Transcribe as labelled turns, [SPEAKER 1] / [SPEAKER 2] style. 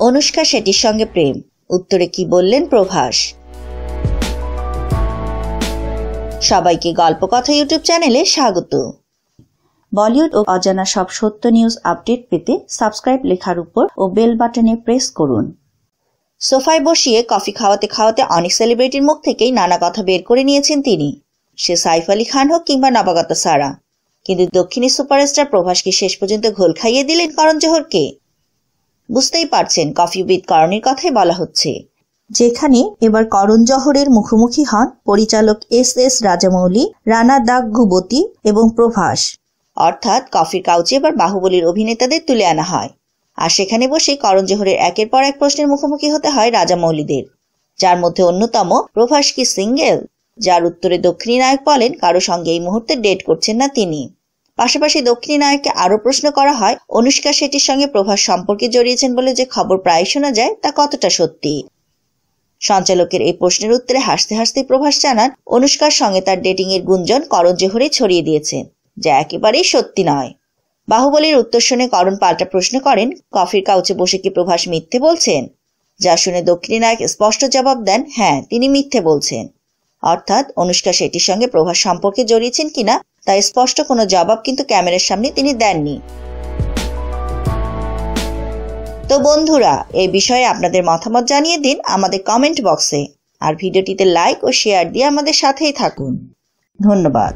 [SPEAKER 1] অনুষ্কা শেঠির সঙ্গে প্রেম। উত্তরে কি বললেন প্রভাস? সবাইকে গল্প কথা ইউটিউব চ্যানেলে স্বাগত। বলিউড ও অজানা সব সত্য নিউজ আপডেট পেতে সাবস্ক্রাইব লেখার উপর ও বেল বাটনে প্রেস করুন। সোফায় বসিয়ে কফি খাওয়াতে খাওয়াতে অনেক সেলিব্রিটির মুখ থেকেই নানা কথা বের করে নিয়েছেন তিনি। সে সাইফ আলী খান হোক কিংবা নবাগত সারা। কিন্তু দক্ষিণী সুপারস্টার প্রভাসকে শেষ পর্যন্ত ঘোল খাইয়ে দিলেন করণ জোহরকে। বুঝতেই পারছেন কফি উইথ করণের কথাই বলা হচ্ছে। যেখানে এবার করণ জহরের মুখোমুখি হন পরিচালক এস এস রাজামৌলি রানা দাগ গুবতী এবং প্রভাস। অর্থাৎ কফির কাউচে এবার বাহুবলীর অভিনেতাদের তুলে আনা হয়। আর সেখানে বসে করণ জোহরের একের পর এক প্রশ্নের মুখোমুখি হতে হয় রাজামৌলিদের। যার মধ্যে অন্যতম প্রভাস কি সিঙ্গেল? যার উত্তরে দক্ষিণী নায়ক বলেন কারও সঙ্গে এই মুহূর্তে ডেট করছেন না তিনি। পাশাপাশি দক্ষিণী নায়ককে আরও প্রশ্ন করা হয়, অনুষ্কা শেঠির সঙ্গে প্রভাস সম্পর্কে জড়িয়েছেন বলে যে খবর প্রায় শোনা যায়, তা কতটা সত্যি? সঞ্চালকের এই প্রশ্নের উত্তরে হাসতে হাসতে প্রভাস জানান, অনুষ্কার সঙ্গে তার ডেটিং এর গুঞ্জন করণ জোহরে ছড়িয়ে দিয়েছেন যা একেবারেই সত্যি নয়। বাহুবলীর উত্তর শুনে করণ পাল্টা প্রশ্ন করেন, কফির কাউচে বসে কি প্রভাস মিথ্যে বলছেন? যা শুনে দক্ষিণী নায়ক স্পষ্ট জবাব দেন হ্যাঁ তিনি মিথ্যে বলছেন। অর্থাৎ অনুষ্কা শেঠির সঙ্গে প্রভাস সম্পর্কে জড়িয়েছেন কিনা তা স্পষ্ট কোনো জবাব কিন্তু ক্যামেরার সামনে তিনি দেননি। তো বন্ধুরা, এই বিষয়ে আপনাদের মতামত জানিয়ে দিন আমাদের কমেন্ট বক্সে। আর ভিডিওটিতে লাইক ও শেয়ার দিয়ে আমাদের সাথেই থাকুন। ধন্যবাদ।